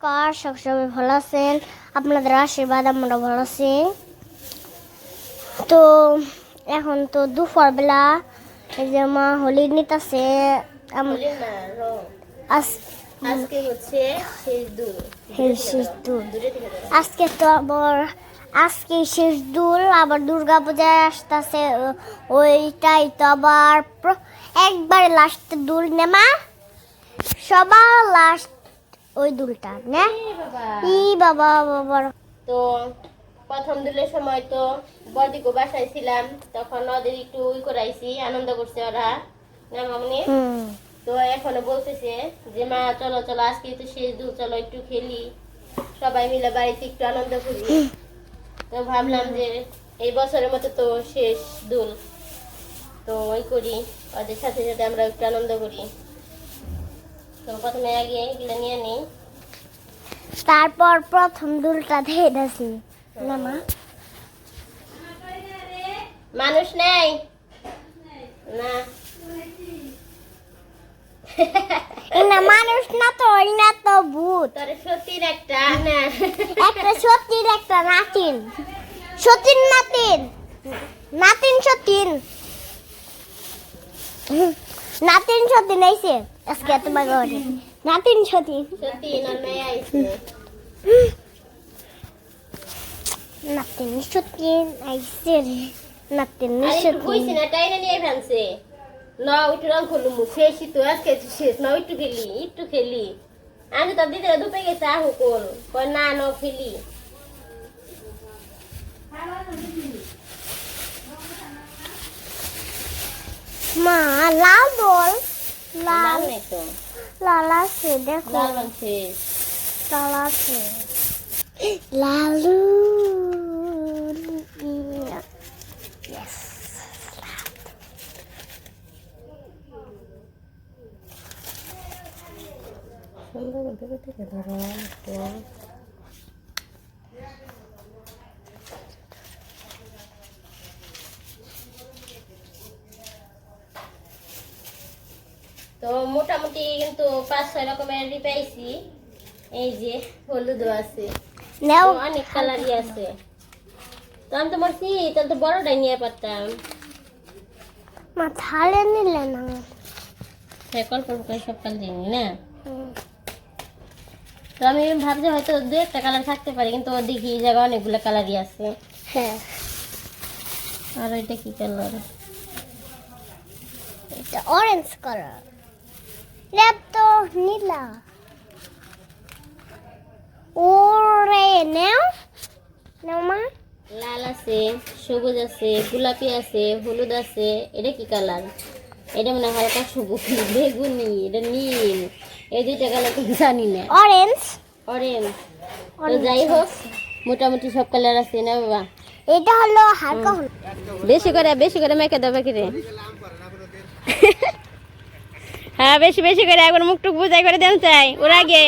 নমস্কার সবসময় ভালো আছেন? আপনাদের আশীর্বাদ আমরা ভালো আছি। তো এখন তো দুপুর বেলা এই যে মা হোলি নিতেছে বলি আজকে তো আবার আজকে শেষ দুল আবার দুর্গা পূজায় আসতেছে। ওইটাই তো আবার একবারে লাস্ট দুল নেমা সবার লাস্ট ওই দুলটা না। বাবা। ই বাবা বাবার তো প্রথম দুলের সময় তো বদিকো বাসায় ছিলাম তখন ওদের একটু ই করাইছি আনন্দ করছে ওরা। না মামনি? তো এখনও বলতেছে যে মা চলো চলো আজকে তো শেষ দূর চলো একটু খেলি। সবাই মিলে বাড়িতে একটু আনন্দ করি। তো ভাবলাম যে এই বছরের মতো তো শেষ দুল। তো ওই করি ওদের সাথে সাথে আমরা একটু আনন্দ করি। তো প্রথমে আগে এগুলো নিয়ে নিই। তারপর প্রথম দুলটা ধেয়ে দিয়েছি। না মা। মানুষ নেই। না। না মানুষ না তো ওই না তো ভূত। সত্যির একটা। না। একটা সতীর একটা নাতিন। সতীন নাতিন। নাতিন সতীন। নাতিন সতীন আইছে আজকে তোমার ঘরে নাতিন সতীন সতীন রে। নাতিন সতীন না টাইনে নিয়ে ফেলছে। ন একটু রং শেষই তো আজকে শেষ। ন একটু খেলি একটু খেলি। আমি তো দিদি দুপে গেছে আহু কোন কয় না ন খেলি। মা লাল বল। লাল তো লাল আছে দেখো। লাল আছে। লাল আছে লালু সুন্দর দূরে থেকে ধরো তো মোটামুটি কিন্তু পাঁচ ছয় রকমের রিপাইছি এই যে হলুদ আছে। নাও। অনেক কালারই আছে। তো আমি তো বলছি তাহলে তো বড়টাই নিয়ে পারতাম। মা থালে নিলে না। হ্যাঁ কল করে সব কালার জানি না। তো আমি ভাবছি হয়তো দু একটা কালার থাকতে পারে কিন্তু ও দেখি এই জায়গায় অনেকগুলো কালারই আছে। হ্যাঁ। আর এটা কি কালার? এটা অরেঞ্জ কালার লেপ তো নীলা ওরে নাও নাও মা লাল আছে সবুজ আছে গোলাপি আছে হলুদ আছে এটা কি কালার? এটা মানে হালকা সবুজ বেগুনি এটা নীল। এই দুইটা কালার তো জানি না। অরেঞ্জ অরেঞ্জ তো যাই হোক মোটামুটি সব কালার আছে না বাবা? এটা হলো হালকা বেশি করে বেশি করে মেখে দেবে কি রে হ্যাঁ বেশি বেশি করে একবার মুখ টুক বুঝাই করে দেন চাই। ওর আগে।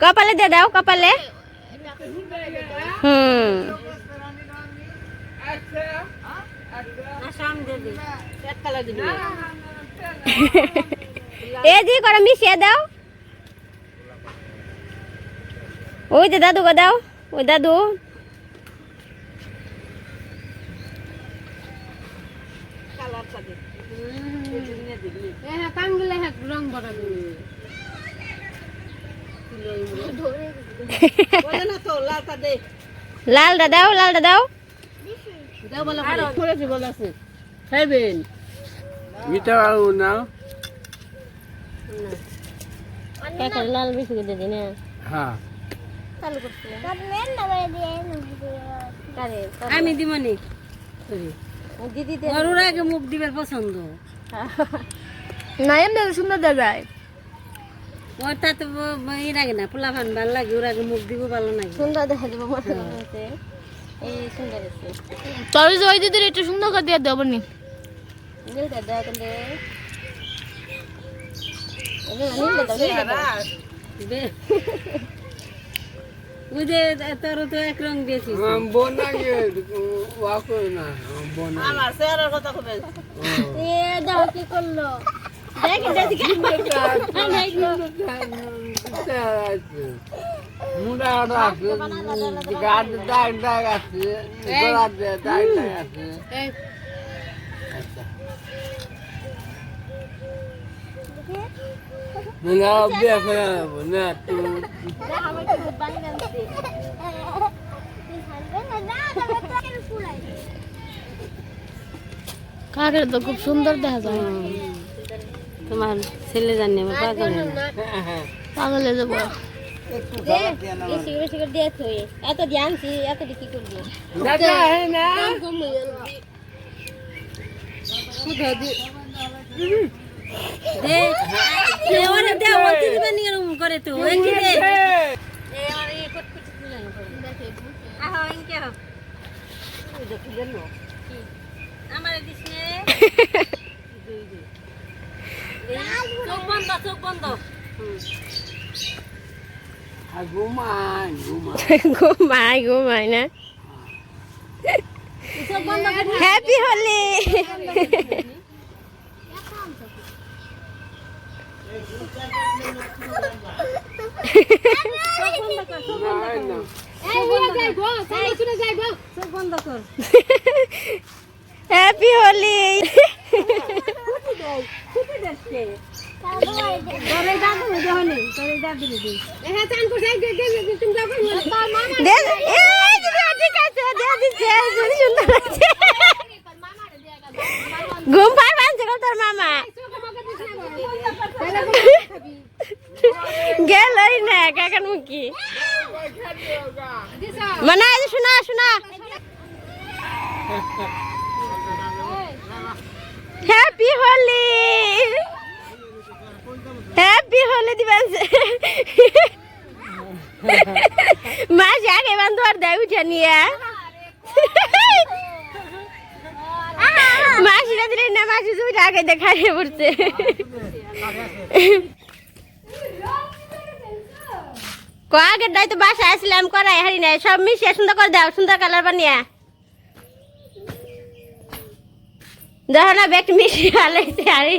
কপালে দিয়ে দাও কপালে। হুম। এ দি করে মিশিয়ে দাও। ওই যে দাদু গো দাও ওই দাদু। লালটা দাও লালটা দাও। মিঠা নাও। কাকার লাল বেশি করে দিদি না? হ্যাঁ। আমি দিমনি। ওর আগে মুখ দিবার পছন্দ। না এমনি সুন্দর দেখায় ওর তাতে ই লাগে না পোলা ফান ভালো লাগে ওর আগে মুখ দিব ভালো লাগে। সুন্দর দেখা যাবে তবে ওই দিদির একটু সুন্দর করে দিয়ে দেবো নি। তোর তো এক রং বোনা আমার কথা এ দাও কি করল? দেখি দেখি। মুন্ডা আছে গাছ দাগ দাগ আছে গোড়া দাগ দাগ আছে আচ্ছা মুন্ডা বিয়ে করে নেব না তুই আমার কি বানি নামছে কাকের তো খুব সুন্দর দেখা যায় তোমার ছেলে জানি আমার পাগল হয়ে না। পাগলে যাব বেশি করে বেশি করে দিয়ে থই এত জানছি এত কি করবি দাদা হ্যাঁ না দে দে ওরে দে বলতে দিবেন নি এরকম করে তো ওই কি দে দে আমার এই কটকটি তুলে না আহো ইনকে হো আমার দিস নে দুই দুই চোখ বন্ধ চোখ বন্ধ ঘুমাই ঘুমাই না। হ্যাপি হোলি হ্যাপি হোলি ঘুম পার বানছে তোর মামা গেলই না কাকার মুখি মানে শোনা শোনা হ্যাপি হোলি হ্যাপি হোলি দিবেন মাসি আগে বান্ধব আর দেয় উঠে নিয়ে মাসিরা দিলে না মাসি তুমি আগে দেখাই পড়ছে কয়েকের দায় তো বাসায় আসলাম করাই হারি নাই সব মিশিয়ে সুন্দর করে দাও সুন্দর কালার বানিয়ে দেখো না বেট মিশিয়ে আলাইছে হারি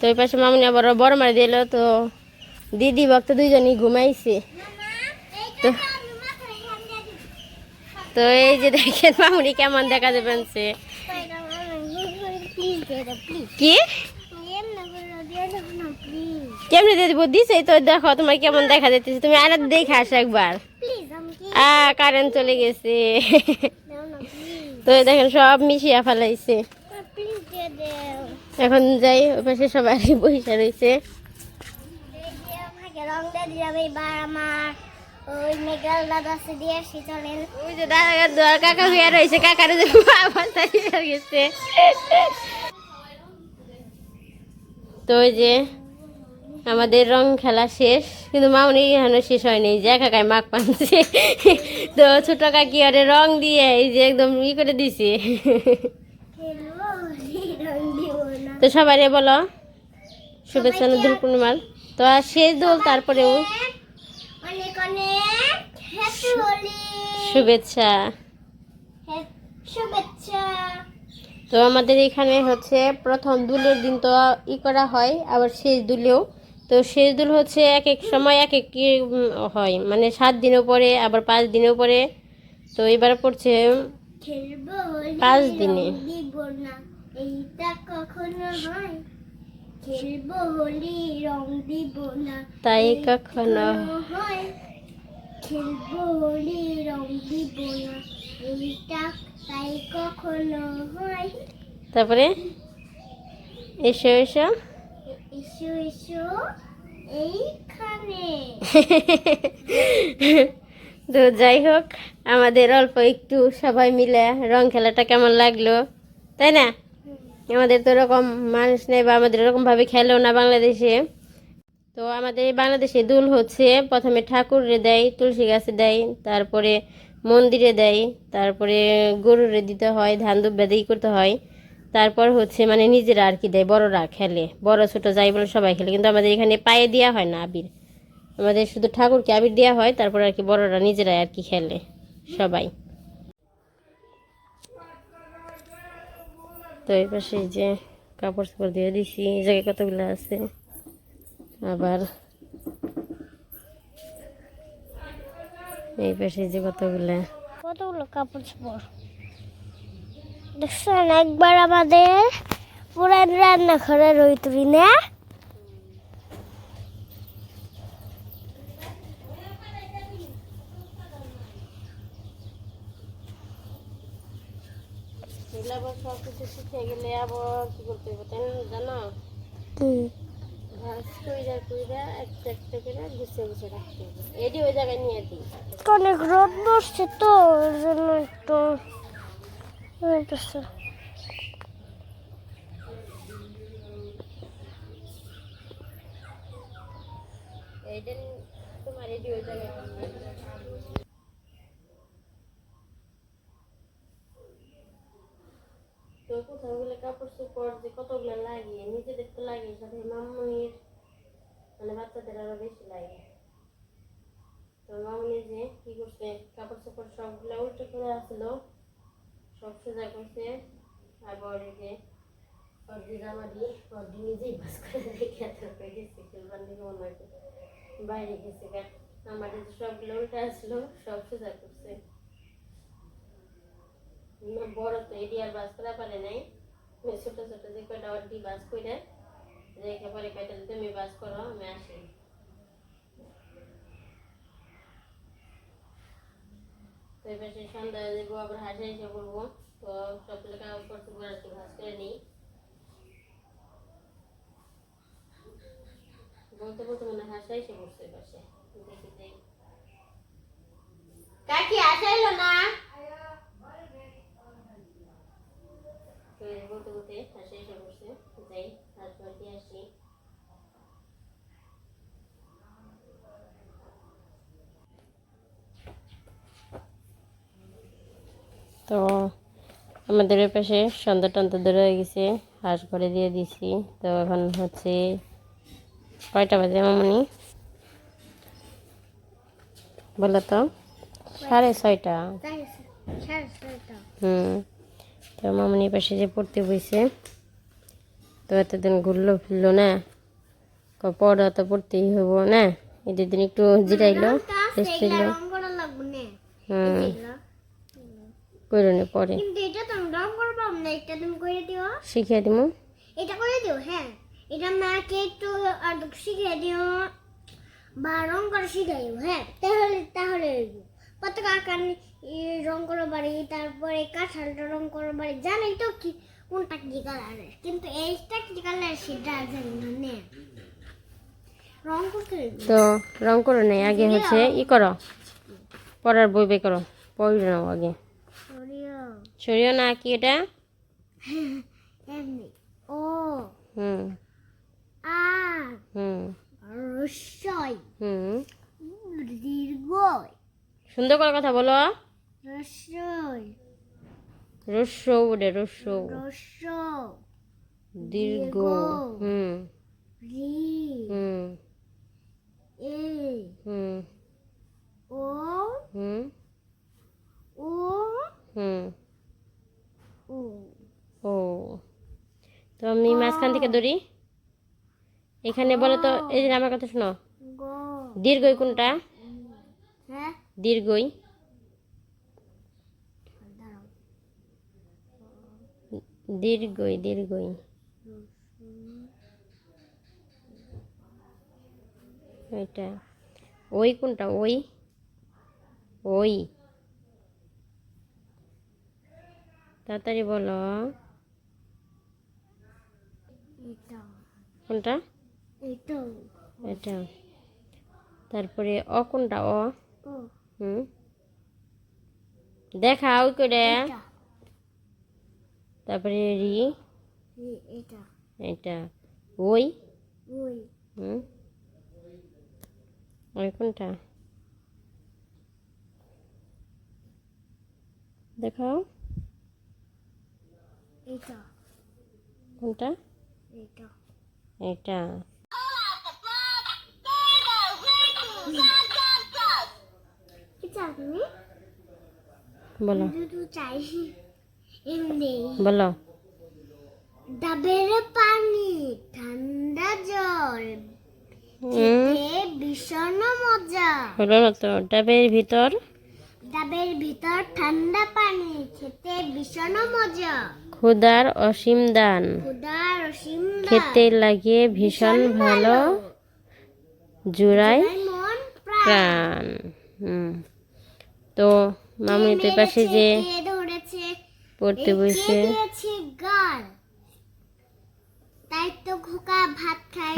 তো এই পাশে মামনি আবার বড় মারি দিল, তো দিদি, ভক্ত দুইজনই ঘুমাইছে। তো তো এই যে দেখেন মামুনি কেমন দেখা যাবেন সে কি? কেমনি দিয়ে দিব? তো, দেখো তোমার কেমন দেখা যাচ্ছে তুমি আয়না দেখে আসো একবার। কারেন্ট চলে গেছে। তো দেখেন সব মিশিয়া ফেলাইছে। এখন যাই, ওই পাশে সবাই বসে রয়েছে। কাকারে তো ওই যে আমাদের রং খেলা শেষ, কিন্তু মামনি এখনও শেষ হয়নি যে কাকায় মাক পানছে তো ছোট কাকি ওরে রং দিয়ে এই যে একদম ই করে দিছে। তো সবাই বলো শুভেচ্ছা নদুল পূর্ণিমার। তো আর শেষ দোল তারপরেও শুভেচ্ছা। শুভেচ্ছা তো আমাদের এখানে হচ্ছে প্রথম দুলের দিন তো ই করা হয় আবার শেষ দুলেও। তো শেষ দুল হচ্ছে এক এক সময় এক এক কি হয় মানে সাত দিনও পরে আবার পাঁচ দিনের পরে তো এবার পড়ছে পাঁচ দিনে। রং দিব না এইটা কখনো হয়? খেলব হোলি রং দিব না? তাই কখনো হয়? খেলব হোলি রং দিব না? এইটা তাই কখনো হয়? তারপরে? এসো এসো। এসো এসো এইখানে। তো যাই হোক আমাদের অল্প একটু সবাই মিলে রং খেলাটা কেমন লাগল? তাই না? আমাদের তো এরকম মানুষ নেই বা আমাদের এরকম ভাবে খেলেও না বাংলাদেশে। তো আমাদের বাংলাদেশে দুল হচ্ছে, প্রথমে ঠাকুরে দেয়, তুলসী গাছে দেয়, তারপরে মন্দিরে দেয়, তারপরে গরুরে দিতে হয়, ধান দুব্বা দিয়ে করতে হয়। তারপর হচ্ছে মানে নিজেরা আর কি দেয়, বড়রা খেলে। বড় ছোট যাই বলে সবাই খেলে, কিন্তু আমাদের এখানে পায়ে দেওয়া হয় না আবির। আমাদের শুধু ঠাকুরকে আবির দেওয়া হয়, তারপর আর কি বড়রা নিজেরাই আর কি খেলে, সবাই। তো এই পাশে যে কাপড় চাপড় দিয়ে দিছি, এই জায়গায় কতগুলো আছে? আবার এই পাশে যে কতগুলো? কতগুলো কাপড় চাপড়? দেখছেন, একবার আমাদের পুরান রান্নাঘরের রই তুলি না? এগুলো আবার সব কিছু শিখে গেলে আবার কি করতে হবে তাই না জানো? হুম। ভাজ কইরা কইরা একটা একটা করে গুছিয়ে গুছিয়ে রাখতে হবে এটি ওই জায়গায় নিয়ে দিই। অনেক রোদ বসছে তো ওই জন্য একটু হইতেছে। এইটা তোমার এটি ওই জায়গায় নিয়ে দিই। তো কোথাও গেলে কাপড় চোপড় যে কতগুলো লাগে নিজেদের তো লাগে সাথে মামুনির মানে বাচ্চাদের আরও বেশি লাগে। তো মামুনি যে কি করছে, কাপড় চোপড় সবগুলো উল্টো করে আসলো, সব সোজা করছে, আবার এই যে অর্ধি জামাটি নিজেই বাস করে গেছে খেলবার দিকে বাইরে গেছে আমার সবগুলো উল্টে আসলো, সব সোজা করছে। বড় তো এডি আর বাস করা পারে নাই। ওই ছোট ছোট যে কয়টা অর্ধি বাস করে রেখে পরে কয়টা তুমি বাস করো আমি আসি সন্ধ্যা আবার হাসে এসে তো সবগুলো কাগজ পত্র করে একটু ভাজ করে নিই বলতে বলতে হাসা এসে বসছে পাশে দেখি যাই কাকি আসাইলো না তো এই বলতে বলতে হাসা এসে বসছে যাই আসি তো আমাদের ওই পাশে সন্ধ্যা টন্ধ্যা ধরে হয়ে গেছে হাঁস ঘরে দিয়ে দিছি। তো এখন হচ্ছে কয়টা বাজে মামনি? বলো তো। সাড়ে ছয়টা। হুম। তো মামনি পাশে যে পড়তে বইছে, তো এতদিন ঘুরলো ফিরলো না। পড়া তো পড়তেই হব না। এদের দিন একটু জিরাইলো এটা দিও হ্যাঁ এটা মাকে একটু শিখিয়ে দিও। বা রং করা শিখিয়ে দিও হ্যাঁ। তাহলে তাহলে। পতাকা আঁকান ই, রং করা বাড়ি তারপরে কাঁঠালটা রং করা বাড়ি জানি তো কি কোনটা কি কালারের। কিন্তু এইটা কি কালার সেটা জানি না নে। রং করতে তো রং করো নাই আগে হচ্ছে ই করো। পড়ার বই বের করো পড়ে নাও আগে। সরিও না কি এটা? এমনি। ও। হুম। আ হুম। রসই হুম। দীর্ঘই। সুন্দর করে কথা বলো। রস্যৌ রস দীর্ঘ। হুম। হুম। হুম। ও। হুম। ও। হুম। ও। তো আমি মাঝখান থেকে ধরি। এখানে বলো তো এই যে আমার কথা শোনো। গ। দীর্ঘই কোনটা? দীর্ঘই। দীর্ঘই দীর্ঘই। এটা। ওই কোনটা? ওই। ওই। তাড়াতাড়ি বলো। কোনটা? এটা। তারপরে অ কোনটা? অ। হুম। দেখা ওই করে তারপরে রি। এটা। এটা। ওই। ওই। হুম। ওই কোনটা? দেখাও। এটা। কোনটা? এটা। এটা। বলো। চাই। বলো। ডাবের পানি ঠান্ডা জল। ভীষণ মজা। হলো তো ডাবের ভিতর? ডাবের ভিতর ঠান্ডা পানি খেতে ভীষণ মজা। ক্ষুদার অসীম দান। খুদার অসীম দান। খেতে লাগে ভীষণ ভালো প্রাণ। প্রাণ। হুম তো মামুনি তো পাশে যে পড়তে বসে।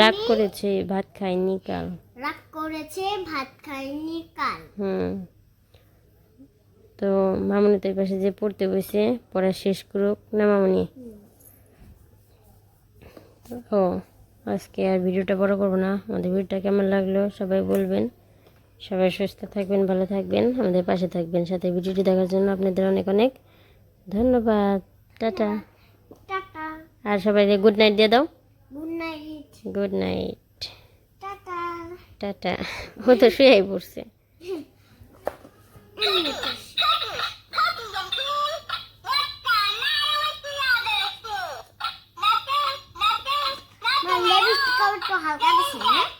রাগ করেছে ভাত খায়নি কাল। রাগ করেছে ভাত খায়নি কাল। হুম। তো মামুনি তো পাশে যে পড়তে বসে পড়া শেষ করুক না মামনি? ও আজকে আর ভিডিওটা বড় করব না। আমাদের ভিডিওটা কেমন লাগল সবাই বলবেন। সবাই সুস্থ থাকবেন ভালো থাকবেন আমাদের পাশে থাকবেন সাথে ভিডিওটি দেখার জন্য আপনাদের অনেক অনেক ধন্যবাদ টাটা আর সবাই গুড নাইট দিয়ে দাও good night good night ta-ta ta-ta ও তো শুয়েই পড়ছে মানে হালকা না